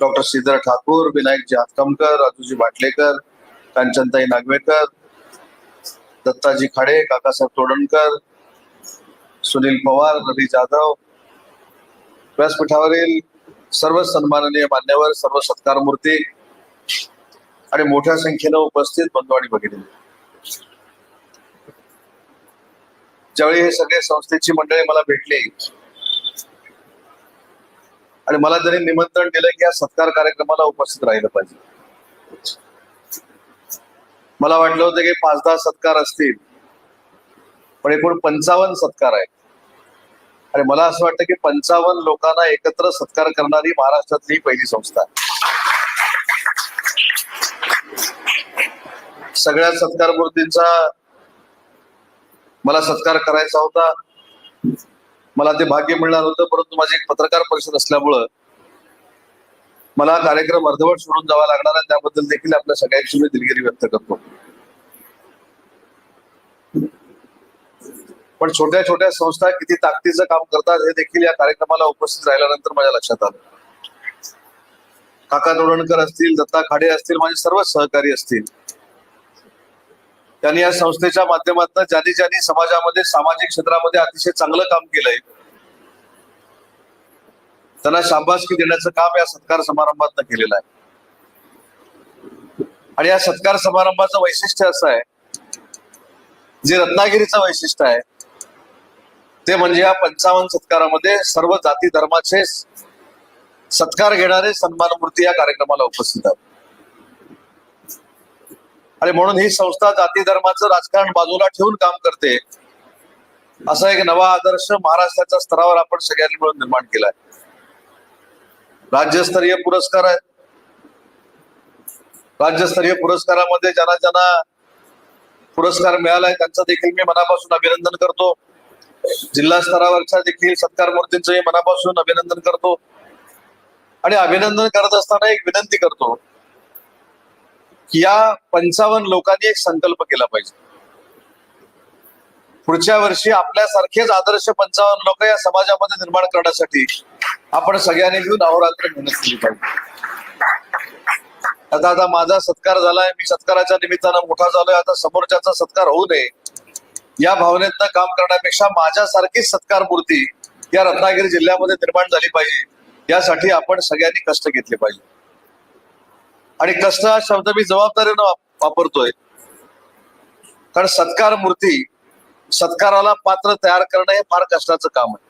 Doctor Shridhar Thakur Vinayakji Jatakmakar Rajuji Batlekar कांचनताई Nagvekar Dattaji Khade Kakasaheb Todankar Sunil Pawar Ravi Jadhav. व्यासपीठावरील सर्व सन्माननीय मान्यवर सर्व सत्कार मूर्ती आणि मोठ्या संख्येनं उपस्थित बंधू आणि भगिनी ज्यावेळी हे सगळे संस्थेची मंडळी मला भेटली आणि मला त्यांनी निमंत्रण दिलं की या सत्कार कार्यक्रमाला उपस्थित राहिलं पाहिजे. मला वाटलं होतं की पाच दहा सत्कार असतील पण एकूण पंचावन्न सत्कार आहेत. आणि मला असं वाटतं की पंचावन्न लोकांना एकत्र सत्कार करणारी महाराष्ट्रातली पहिली संस्था सगळ्या सत्कार मूर्तींचा मला सत्कार करायचा होता. मला ते भाग्य मिळणार होतं परंतु माझी एक पत्रकार परिषद असल्यामुळं मला कार्यक्रम अर्धवट सोडून जावा लागणार आहे. त्याबद्दल देखील आपल्या सगळ्यांची मी दिलगिरी व्यक्त करतो. पण छोट्या छोट्या संस्था किती ताकदीचं काम करतात हे देखील या कार्यक्रमाला उपस्थित राहिल्यानंतर माझ्या लक्षात आलं. काका तोडणकर असतील दत्ता खाडे असतील माझे सर्व सहकारी असतील. त्यांनी या संस्थेच्या माध्यमातून ज्यांनी ज्यांनी समाजामध्ये सामाजिक क्षेत्रामध्ये अतिशय चांगलं काम केलंय त्यांना शाबासकी देण्याचं काम या सत्कार समारंभात केलेलं आहे. आणि या सत्कार समारंभाचं वैशिष्ट्य असं आहे जे रत्नागिरीचं वैशिष्ट्य आहे ते म्हणजे या पंचावन्न सत्कारामध्ये सर्व जाती धर्माचे सत्कार घेणारे सन्मान मूर्ती या कार्यक्रमाला उपस्थित आहेत. आणि म्हणून ही संस्था जाती धर्माचं राजकारण बाजूला ठेवून काम करते. असा एक नवा आदर्श महाराष्ट्राच्या स्तरावर आपण सगळ्यांनी मिळून निर्माण केलाय. राज्यस्तरीय पुरस्कार आहे राज्यस्तरीय पुरस्कारामध्ये ज्यांना ज्यांना पुरस्कार मिळालाय त्यांचं देखील मी मनापासून अभिनंदन करतो. जिल्हा स्तरावरच्या देखील सत्कार मूर्तींचं मनापासून अभिनंदन करतो. आणि अभिनंदन करत असताना एक विनंती करतो. या पंचावन्न लोकांनी एक संकल्प केला पाहिजे. पुढच्या वर्षी आपल्यासारखेच आदर्श पंचावन्न लोक या समाजामध्ये निर्माण करण्यासाठी आपण सगळ्यांनी घेऊन अहोरात्र मेहनत केली पाहिजे. आता आता माझा सत्कार झालाय मी सत्काराच्या निमित्तानं मोठा झालोय आता समोरच्याचा सत्कार होऊ नये. या भावनेतनं काम करण्यापेक्षा माझ्यासारखीच सत्कार मूर्ती या रत्नागिरी जिल्ह्यामध्ये निर्माण झाली पाहिजे. यासाठी आपण सगळ्यांनी कष्ट घेतले पाहिजे. आणि कष्ट हा शब्द मी जबाबदारीनं वापरतोय. कारण सत्कार मूर्ती सत्काराला पात्र तयार करणं हे फार कष्टाचं काम आहे.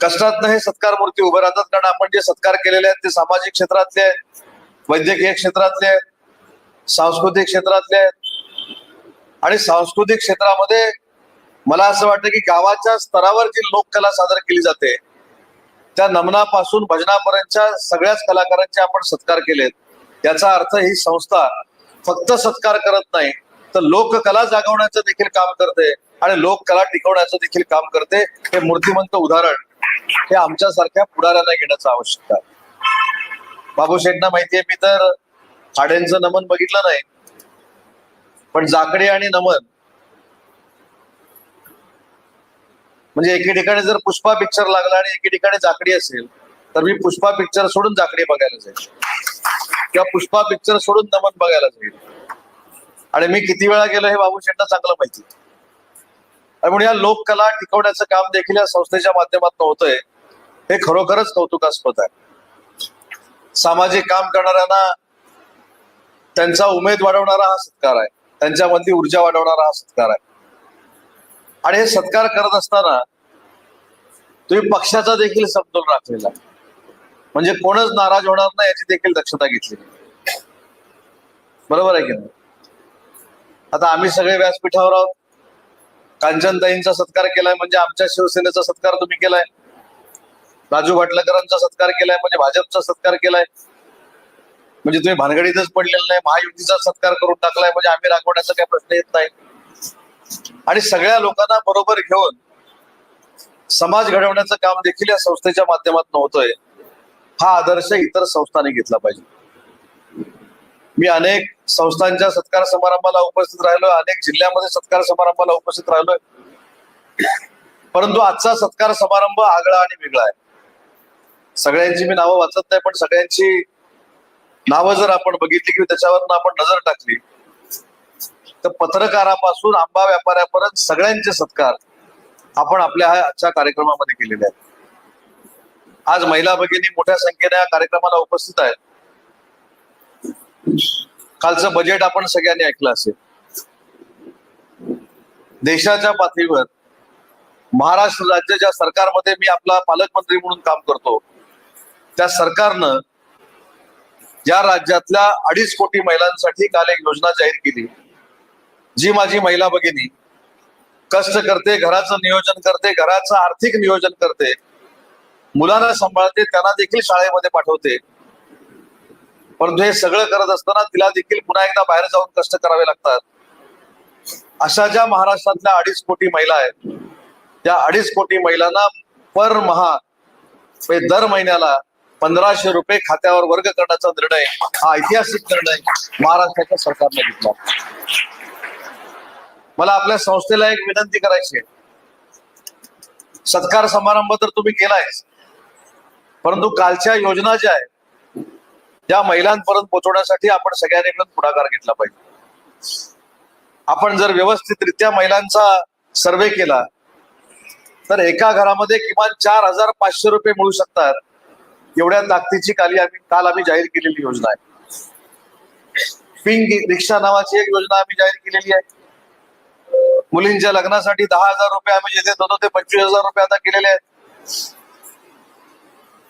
कष्टात हे सत्कार मूर्ती उभे राहतात कारण आपण जे सत्कार केलेले आहेत ते सामाजिक क्षेत्रातले आहेत वैद्यकीय क्षेत्रातले सांस्कृतिक क्षेत्रातले आहेत. आणि सांस्कृतिक क्षेत्रामध्ये मला असं वाटतं की गावाच्या स्तरावर जी लोककला सादर केली जाते त्या नमनापासून भजनापर्यंतच्या सगळ्याच कलाकारांचे आपण सत्कार केलेत. याचा अर्थ ही संस्था फक्त सत्कार करत नाही तर लोककला जागवण्याचं देखील काम करते आणि लोककला टिकवण्याचं देखील काम करते. हे मूर्तिमंत उदाहरण हे आमच्यासारख्या पुढाऱ्यांना घेण्याचं आवश्यक आहे. बाबू शेठना माहितीये मी तर खाड्यांचं नमन बघितलं नाही. पण जाकडे आणि नमन म्हणजे एके ठिकाणी जर पुष्पा पिक्चर लागला आणि एके ठिकाणी जाकडी असेल तर मी पुष्पा पिक्चर सोडून जाकडी बघायला जाईल. किंवा पुष्पा पिक्चर सोडून नमन बघायला जाईल. आणि मी किती वेळा गेलो हे बाबू शेठना चांगलं माहिती. त्यामुळे म्हणून या लोककला टिकवण्याचं काम देखील या संस्थेच्या माध्यमातून होतंय हे खरोखरच कौतुकास्पद आहे. सामाजिक काम करणाऱ्यांना त्यांचा उमेद वाढवणारा हा सत्कार आहे. त्यांच्यामधली ऊर्जा वाढवणारा हा सत्कार आहे. आणि हे सत्कार करत असताना तुम्ही पक्षाचा देखील समतोल राखलेला म्हणजे कोणच नाराज होणार नाही याची देखील दक्षता घेतली बरोबर आहे की नाही? आता आम्ही सगळे व्यासपीठावर आहोत. कांचनताईंचा सत्कार केलाय म्हणजे आमच्या शिवसेनेचा सत्कार तुम्ही केलाय. राजू भाटलकरांचा सत्कार केलाय म्हणजे भाजपचा सत्कार केलाय. म्हणजे तुम्ही भानगडीतच पडलेला नाही महायुतीचा सत्कार करून टाकलाय. म्हणजे आम्ही राखवण्याचा काही प्रश्न येत नाही. आणि सगळ्या लोकांना बरोबर घेऊन समाज घडवण्याचं काम देखील या संस्थेच्या माध्यमातून होतोय. हा आदर्श इतर संस्थांनी घेतला पाहिजे. मी अनेक संस्थांच्या सत्कार समारंभाला उपस्थित राहिलोय अनेक जिल्ह्यामध्ये सत्कार समारंभाला उपस्थित राहिलोय. परंतु आजचा सत्कार समारंभ आगळा आणि वेगळा आहे. सगळ्यांची मी नावं वाचत नाही पण सगळ्यांची नावं जर आपण बघितली की त्याच्यावर आपण नजर टाकली तर पत्रकारापासून आंबा व्यापाऱ्यापर्यंत सगळ्यांचे सत्कार आपण आपल्या आजच्या कार्यक्रमामध्ये केलेले आहेत. आज महिला भगिनी मोठ्या संख्येने या कार्यक्रमाला उपस्थित आहेत. कालचं बजेट आपण सगळ्यांनी ऐकलं असेल. देशाच्या पातळीवर महाराष्ट्र राज्याच्या सरकारमध्ये मी आपला पालकमंत्री म्हणून काम करतो. त्या सरकारनं या राज्यातल्या अडीच कोटी महिलांसाठी काल एक योजना जाहीर केली. जी माझी महिला भगिनी कष्ट करते घराचं नियोजन करते घराचं आर्थिक नियोजन करते. मुलांना सांभाळते त्यांना देखील शाळेमध्ये पाठवते. परंतु हे सगळं करत असताना तिला देखील पुन्हा एकदा बाहेर जाऊन कष्ट करावे लागतात. अशा ज्या महाराष्ट्रातल्या अडीच कोटी महिला आहेत त्या अडीच कोटी महिलांना पर महा दर महिन्याला पंधराशे रुपये खात्यावर वर्ग करण्याचा निर्णय हा ऐतिहासिक निर्णय महाराष्ट्राच्या सरकारने घेतला. मला आपल्या संस्थेला एक विनंती करायची आहे. सत्कार समारंभ तर तुम्ही केलाय परंतु कालच्या योजना ज्या आहेत त्या महिलांपर्यंत पोहोचवण्यासाठी आपण सगळ्यांनी मिळून पुढाकार घेतला पाहिजे. आपण जर व्यवस्थितरित्या महिलांचा सर्वे केला तर एका घरामध्ये किमान चार हजार पाचशे रुपये मिळू शकतात. एवढ्या ताकदीची काली आम्ही काल आम्ही जाहीर केलेली योजना आहे. पिंक रिक्षा नावाची एक योजना आम्ही जाहीर केलेली आहे. मुलींच्या लग्नासाठी दहा हजार रुपये आम्ही जे देत होतो ते पंचवीस हजार रुपये आता केलेले आहेत.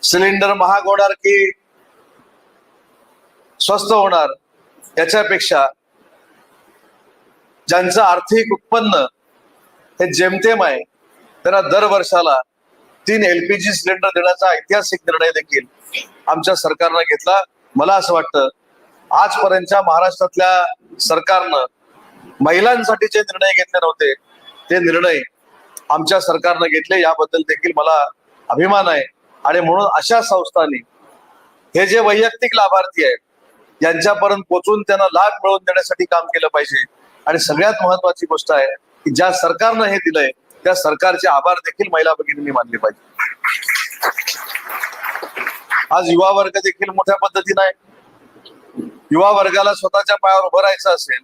सिलेंडर महाग होणार की स्वस्त होणार याच्यापेक्षा ज्यांचं आर्थिक उत्पन्न हे जेमतेम आहे त्यांना दर वर्षाला तीन एलपीजी सिलेंडर देण्याचा ऐतिहासिक निर्णय देखील आमच्या सरकारनं घेतला. मला असं वाटतं आजपर्यंतच्या महाराष्ट्रातल्या सरकारनं महिलांसाठी जे निर्णय घेतले नव्हते ते निर्णय आमच्या सरकारनं घेतले. याबद्दल देखील मला अभिमान आहे. आणि म्हणून अशा संस्थांनी हे जे वैयक्तिक लाभार्थी आहेत यांच्यापर्यंत पोचून त्यांना लाभ मिळवून देण्यासाठी काम केलं पाहिजे. आणि सगळ्यात महत्वाची गोष्ट आहे की ज्या सरकारनं हे दिलंय त्या सरकारचे आभार देखील महिला भगिनींनी मानले पाहिजे. आज युवा वर्ग देखील मोठ्या पद्धतीने आहे. युवा वर्गाला स्वतःच्या पायावर उभं राहायचं असेल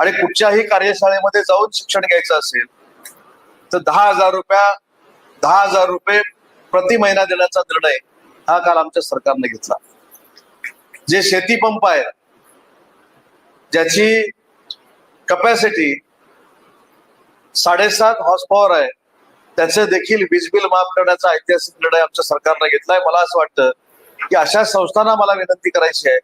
आणि कुठच्याही कार्यशाळेमध्ये जाऊन शिक्षण घ्यायचं असेल तर दहा हजार रुपया दहा हजार रुपये प्रति महिना देण्याचा निर्णय हा काल आमच्या सरकारने घेतला. जे शेती पंप आहेत ज्याची कपॅसिटी साडेसात हॉर्स पॉवर आहे त्याचे देखील वीज बिल माफ करण्याचा ऐतिहासिक निर्णय आमच्या सरकारने घेतलाय. मला असं वाटतं की अशा संस्थांना मला विनंती करायची आहे.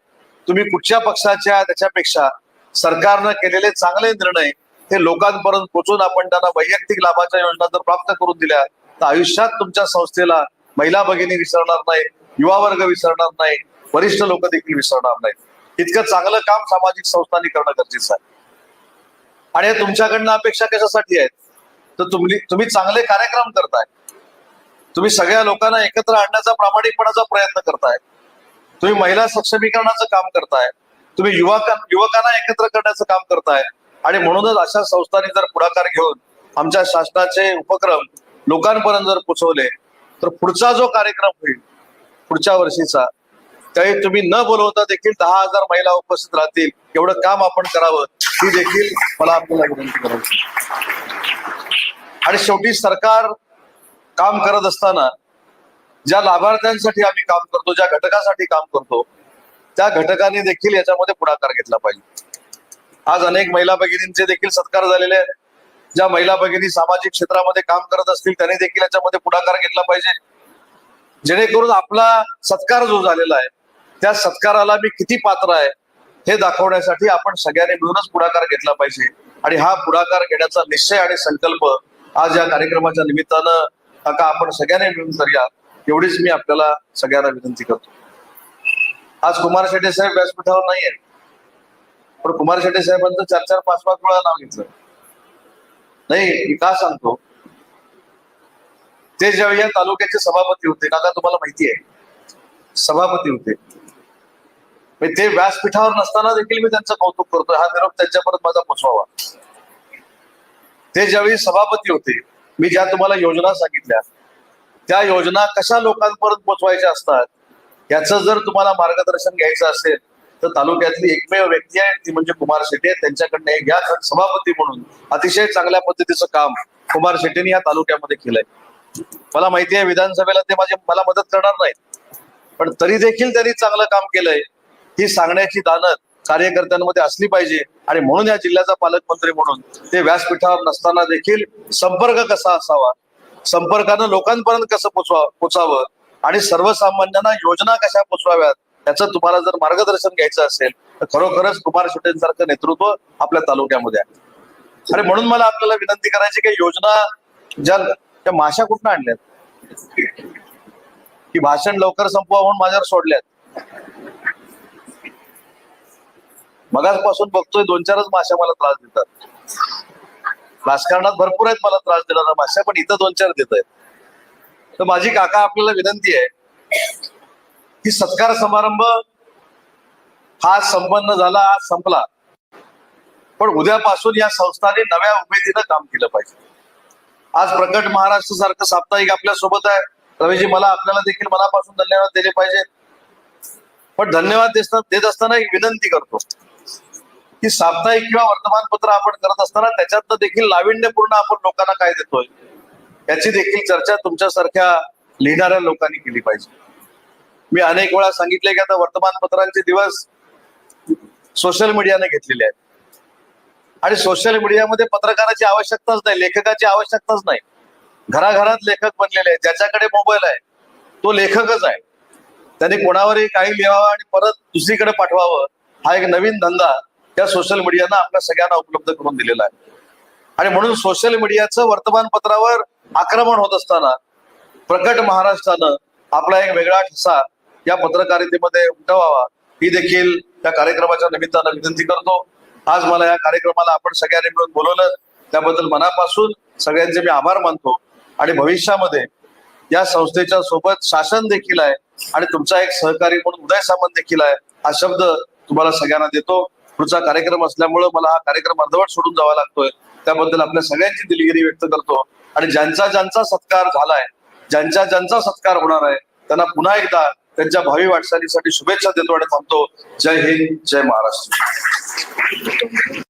तुम्ही कुठच्या पक्षाच्या त्याच्यापेक्षा सरकारनं केलेले चांगले निर्णय हे लोकांपर्यंत पोचून आपण त्यांना वैयक्तिक लाभाच्या योजना जर प्राप्त करून दिल्या तर आयुष्यात तुमच्या संस्थेला महिला भगिनी विसरणार नाही युवा वर्ग विसरणार नाही वरिष्ठ लोक देखील विसरणार नाही इतकं चांगलं काम सामाजिक संस्थांनी करणं गरजेचं आहे. आणि हे तुमच्याकडनं अपेक्षा कशासाठी आहेत? तर तुम्ही तुम्ही चांगले कार्यक्रम करताय. तुम्ही सगळ्या लोकांना एकत्र आणण्याचा प्रामाणिकपणाचा प्रयत्न करताय. तुम्ही महिला सक्षमीकरणाचं काम करताय. तुम्ही युवक युवकांना एकत्र करण्याचं काम करताय. आणि म्हणूनच अशा संस्थांनी जर पुढाकार घेऊन आमच्या शासनाचे उपक्रम लोकांपर्यंत जर पोचवले तर पुढचा जो कार्यक्रम होईल पुढच्या वर्षीचा त्यावेळी तुम्ही न बोलवता देखील दहा हजार महिला उपस्थित राहतील. एवढं काम आपण करावं ही देखील मला आपल्याला विनंती करायची आणि शेवटी सरकार काम करत असताना ज्या लाभार्थ्यांसाठी आम्ही काम करतो ज्या घटकासाठी काम करतो त्या घटकांनी देखील याच्यामध्ये पुढाकार घेतला पाहिजे. आज अनेक महिला भगिनींचे देखील सत्कार झालेले आहेत. ज्या महिला भगिनी सामाजिक क्षेत्रामध्ये काम करत असतील त्यांनी देखील याच्यामध्ये पुढाकार घेतला पाहिजे. जेणेकरून आपला सत्कार जो झालेला आहे त्या सत्काराला मी किती पात्र आहे हे दाखवण्यासाठी आपण सगळ्यांनी मिळूनच पुढाकार घेतला पाहिजे. आणि हा पुढाकार घेण्याचा निश्चय आणि संकल्प आज या कार्यक्रमाच्या निमित्तानं काका आपण सगळ्यांनी मिळून करूया एवढीच मी आपल्याला सगळ्यांना विनंती करतो. आज कुमार शेट्टी साहेब व्यासपीठावर नाही आहेत पण कुमार शेट्टी साहेबांचं चार चार पाच पाच वेळा नाव घेतलं. नाही मी का सांगतो? ते ज्यावेळी या तालुक्याचे सभापती होते काका तुम्हाला माहिती आहे सभापती होते. ते व्यासपीठावर नसताना देखील मी त्यांचं कौतुक करतोय. हा निरोप त्यांच्यापर्यंत माझा पोचवावा. ते ज्यावेळी सभापती होते मी ज्या तुम्हाला योजना सांगितल्या त्या योजना कशा लोकांपर्यंत पोहोचवायच्या असतात? याचं जर तुम्हाला मार्गदर्शन घ्यायचं असेल तर तालुक्यातली एकमेव व्यक्ती आहे ती म्हणजे कुमार शेट्टी आहे. त्यांच्याकडनं एक या सभापती म्हणून. अतिशय चांगल्या पद्धतीचं काम कुमार शेट्टीने या तालुक्यामध्ये केलंय. मला माहिती आहे विधानसभेला ते माझे मला मदत करणार नाहीत. पण तरी देखील त्यांनी चांगलं काम केलंय. ही सांगण्याची दानत कार्यकर्त्यांमध्ये असली पाहिजे. आणि म्हणून या जिल्ह्याचा पालकमंत्री म्हणून ते व्यासपीठावर नसताना देखील संपर्क कसा असावा? संपर्कानं लोकांपर्यंत कसं पोचवा पोचावं? आणि सर्वसामान्यांना योजना कशा पोचवाव्यात त्याचं तुम्हाला जर मार्गदर्शन घ्यायचं असेल तर खरोखरच कुमार शेट्टींसारखं नेतृत्व आपल्या तालुक्यामध्ये आहे. आणि म्हणून मला आपल्याला विनंती करायची की योजना ज्या त्या माशा कुठनं आणल्यात? की भाषण लवकर संपवा म्हणून माझ्यावर सोडल्यात. मगाचपासून बघतोय दोन चारच माश्या मला त्रास देतात. राजकारणात भरपूर आहेत मला त्रास देणारा माश्या पण इथं दोन चार देत आहेत तर माझी काका आपल्याला विनंती आहे की सत्कार समारंभ हा संपन्न झाला आज संपला. पण उद्यापासून या संस्थाने नव्या उमेदीनं काम केलं पाहिजे. आज प्रकट महाराष्ट्र सारखं साप्ताहिक आपल्यासोबत आहे. रवीजी मला आपल्याला देखील मनापासून धन्यवाद दिले पाहिजेत पण धन्यवाद देत देत असताना एक विनंती करतो की साप्ताहिक किंवा वर्तमानपत्र आपण करत असताना त्याच्यातनं देखील नाविन्यपूर्ण आपण लोकांना काय देतोय? याची देखील चर्चा तुमच्यासारख्या लिहिणाऱ्या लोकांनी केली पाहिजे. मी अनेक वेळा सांगितले की आता वर्तमानपत्रांचे दिवस सोशल मीडियाने घेतलेले आहेत. आणि सोशल मीडियामध्ये पत्रकाराची आवश्यकताच नाही लेखकाची आवश्यकताच नाही. घराघरात लेखक बनलेले आहेत ज्याच्याकडे मोबाईल आहे तो लेखकच आहे. त्याने कोणावरही काही लिहावं आणि परत दुसरीकडे पाठवावं हा एक नवीन धंदा त्या सोशल मीडियानं आपल्या सगळ्यांना उपलब्ध करून दिलेला आहे. आणि म्हणून सोशल मीडियाचं वर्तमानपत्रावर आक्रमण होत असताना प्रकट महाराष्ट्रानं आपला एक वेगळा ठसा या पत्रकारितेमध्ये उमटवावा. ही देखील त्या कार्यक्रमाच्या निमित्तानं विनंती करतो. आज मला या कार्यक्रमाला आपण सगळ्यांनी मिळून बोलवलं. त्याबद्दल मनापासून सगळ्यांचे मी आभार मानतो. आणि भविष्यामध्ये या संस्थेच्या सोबत शासन देखील आहे आणि तुमचा एक सहकारी म्हणून उदय सामंत देखील आहे हा शब्द तुम्हाला सगळ्यांना देतो. पुढचा कार्यक्रम असल्यामुळं मला हा कार्यक्रम अर्धवट सोडून जावा लागतोय. त्याबद्दल आपल्या सगळ्यांची दिलगिरी व्यक्त करतो. आणि ज्यांचा ज्यांचा सत्कार झालाय ज्यांचा ज्यांचा सत्कार होणार आहे त्यांना पुन्हा एकदा त्यांच्या भावी वाटचालीसाठी शुभेच्छा देतो आणि थांबतो. जय हिंद जय महाराष्ट्र.